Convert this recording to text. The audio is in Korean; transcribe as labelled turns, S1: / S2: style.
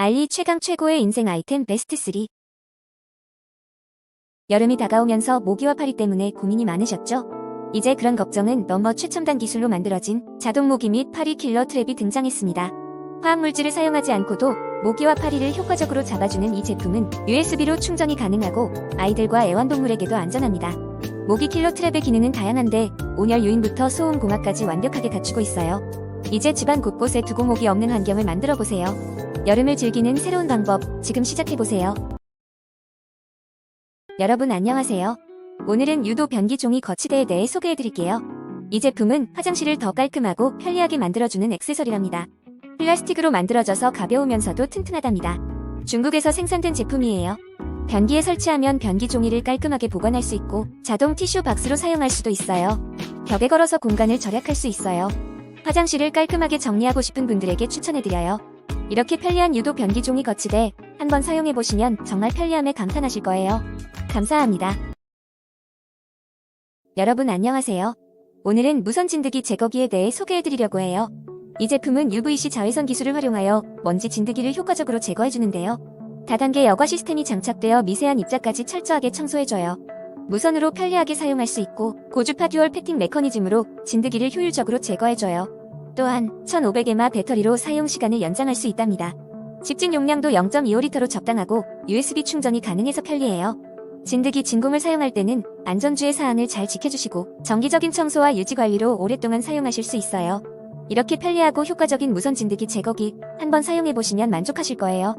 S1: 알리 최강 최고의 인생 아이템 베스트 3 여름이 다가오면서 모기와 파리 때문에 고민이 많으셨죠? 이제 그런 걱정은 넘어 최첨단 기술로 만들어진 자동 모기 및 파리 킬러 트랩이 등장했습니다. 화학 물질을 사용하지 않고도 모기와 파리를 효과적으로 잡아주는 이 제품은 USB로 충전이 가능하고 아이들과 애완동물에게도 안전합니다. 모기 킬러 트랩의 기능은 다양한데 온열 유인부터 소음 공학까지 완벽하게 갖추고 있어요. 이제 집안 곳곳에 두고 모기 없는 환경을 만들어 보세요. 여름을 즐기는 새로운 방법 지금 시작해보세요. 여러분 안녕하세요. 오늘은 유도 변기 종이 거치대에 대해 소개해드릴게요. 이 제품은 화장실을 더 깔끔하고 편리하게 만들어주는 액세서리랍니다. 플라스틱으로 만들어져서 가벼우면서도 튼튼하답니다. 중국에서 생산된 제품이에요. 변기에 설치하면 변기 종이를 깔끔하게 보관할 수 있고 자동 티슈 박스로 사용할 수도 있어요. 벽에 걸어서 공간을 절약할 수 있어요. 화장실을 깔끔하게 정리하고 싶은 분들에게 추천해드려요. 이렇게 편리한 유도 변기 종이 거치대 한번 사용해보시면 정말 편리함에 감탄하실 거예요. 감사합니다. 여러분 안녕하세요. 오늘은 무선 진드기 제거기에 대해 소개해드리려고 해요. 이 제품은 UVC 자외선 기술을 활용하여 먼지 진드기를 효과적으로 제거해주는데요. 다단계 여과 시스템이 장착되어 미세한 입자까지 철저하게 청소해줘요. 무선으로 편리하게 사용할 수 있고 고주파 듀얼 패팅 메커니즘으로 진드기를 효율적으로 제거해줘요. 또한 1500mAh 배터리로 사용 시간을 연장할 수 있답니다. 집진 용량도 0.25리터로 적당하고 USB 충전이 가능해서 편리해요. 진드기 진공을 사용할 때는 안전주의 사항을 잘 지켜주시고 정기적인 청소와 유지 관리로 오랫동안 사용하실 수 있어요. 이렇게 편리하고 효과적인 무선 진드기 제거기 한번 사용해보시면 만족하실 거예요.